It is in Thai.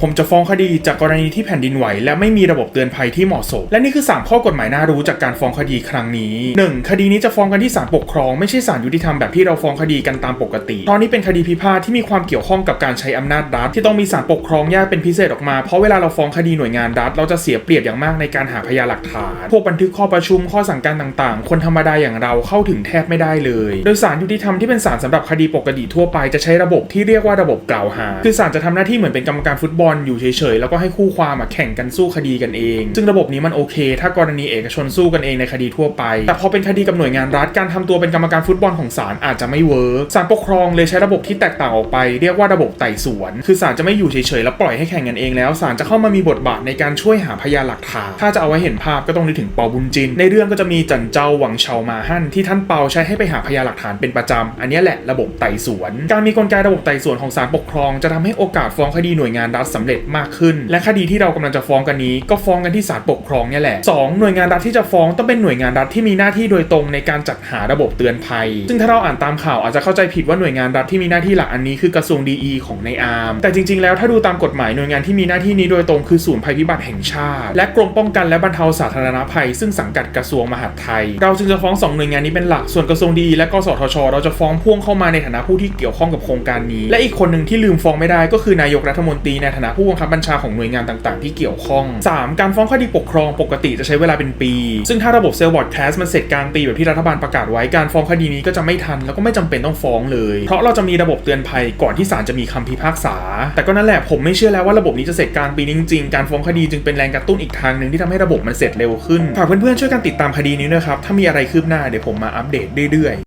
ผมจะฟ้องคดีจากกรณีที่แผ่นดินไหว และไม่มีระบบเตือนภัยที่เหมาะสม และนี่คือ 3 ข้อกฎหมายน่ารู้จากการฟ้องคดีครั้งนี้ 1. คดีนี้จะฟ้องกันที่ศาลปกครองไม่ใช่ศาลยุติธรรมแบบที่เราฟ้องคดีกันตามปกติเพราะนี่เป็นคดีพิพาทที่มีความเกี่ยวข้องกับการใช้อำนาจรัฐที่ต้องมีศาลปกครองแยกเป็นพิเศษออกมาเพราะเวลาเราฟ้องคดีหน่วยงานรัฐเราจะเสียเปรียบอย่างมากในการหาพยานหลักฐานพวกบันทึกข้อประชุมข้อสั่งการต่างๆ คนธรรมดาอย่างเราเข้าถึงแทบไม่ได้เลย โดยศาลยุติธรรมที่เป็นศาลสำหรับคดีปกติทั่วไปจะใช้ระบบที่เรียกว่าระบบกล่าวหา คือศาลจะทำหน้าที่เหมือนเป็นกรรมการฟุตบอลอยู่เฉยๆ แล้วก็ให้คู่ความแข่งกันสู้คดีกันเอง ซึ่งระบบนี้มันโอเค ถ้ากรณีเอกชนสู้กันเองในคดีทั่วไป แต่พอเป็นคดีกับหน่วยงานรัฐการทำตัวเป็นกรรมการฟุตบอลของศาลอาจจะไม่เวิร์กศาลปกครองเลยใช้ระบบที่แตกต่างออกไปเรียกว่าระบบไต่สวน คือศาลจะไม่อยู่เฉยๆ แล้วปล่อยให้แข่งกันเองแล้วศาลจะเข้ามามีบทบาทในการช่วยหาพยานหลักฐานถ้าจะเอาไว้เห็นภาพก็ต้องนึกถึงเปาบุญจิน ในเรื่องก็จะมีจันเจ้าหวังเฉามาฮั่นที่ท่านเปาใช้ให้ไปหาพยานหลักฐานเป็นประจำอันนี้แหละระบบไต่สวน การมีกลไกระบบไต่สวนของศาลปกครอง จะทำให้โอกาสฟ้องคดีหน่วยงานรัฐสำเร็จมากขึ้น และคดีที่เรากำลังจะฟ้องกันนี้ ก็ฟ้องกันที่ศาลปกครองเนี่ยแหละสองหน่วยงานรัฐที่จะฟ้องต้องเป็นหน่วยงานรัฐที่มีหน้าที่โดยตรงในการจัดหาระบบเตือนภัย ซึ่งถ้าเราอ่านตามข่าวอาจจะเข้าใจผิดว่าหน่วยงานรัฐที่มีหน้าที่หลักอันนี้คือกระทรวงดีของในอาร์มแต่จริงๆ แล้วถ้าดูตามกฎหมายหน่วยงานที่มีหน้าที่นี้โดยตรงคือศูนย์ภัยพิบัติแห่งชาติ และกรมป้องกันและบรรเทาสาธารณภัย ซึ่งสังกัดกระทรวงมหาดไทย เราจึงจะฟ้องสองหน่วยงานนี้เป็นหลักส่วนกระทรวงดีและกสทช เราจะฟ้องพ่วงเข้ามาในฐานะผู้ที่เกี่ยวข้องกับโครงการนี้ และอีกคนหนึ่งที่ลืมฟ้องไม่ได้ก็คือนายกรัฐมนตรีในฐานะผู้บังคับบัญชาของหน่วยงานต่างๆ ที่เกี่ยวข้อง 3. การฟ้องคดีปกครองปกติจะใช้เวลาเป็นปี ซึ่งถ้าระบบเซลล์บอร์ดแคสมันเสร็จกลางปีแบบที่รัฐบาลประกาศไว้การฟ้องคดีนี้ก็จะไม่ทัน แล้วก็ไม่จำเป็นต้องฟ้องเลย เพราะเราจะมีระบบเตือนภัยก่อนที่ศาลจะมีคำพิพากษา แต่ก็นั่นแหละผมไม่เชื่อแล้วว่าระบบนี้จะเสร็จกลางปีจริงๆการฟ้องคดีจึงเป็นแรงกระตุ้นอีกทางหนึ่งที่ทำให้ระบบมันเสร็จเร็วขึ้นฝากเพื่อนๆช่วยกันติดตามคดีนี้ด้วยครับถ้ามีอะไรคืบหน้าเดี๋ยวผมมาอัปเดตเรื่อยๆ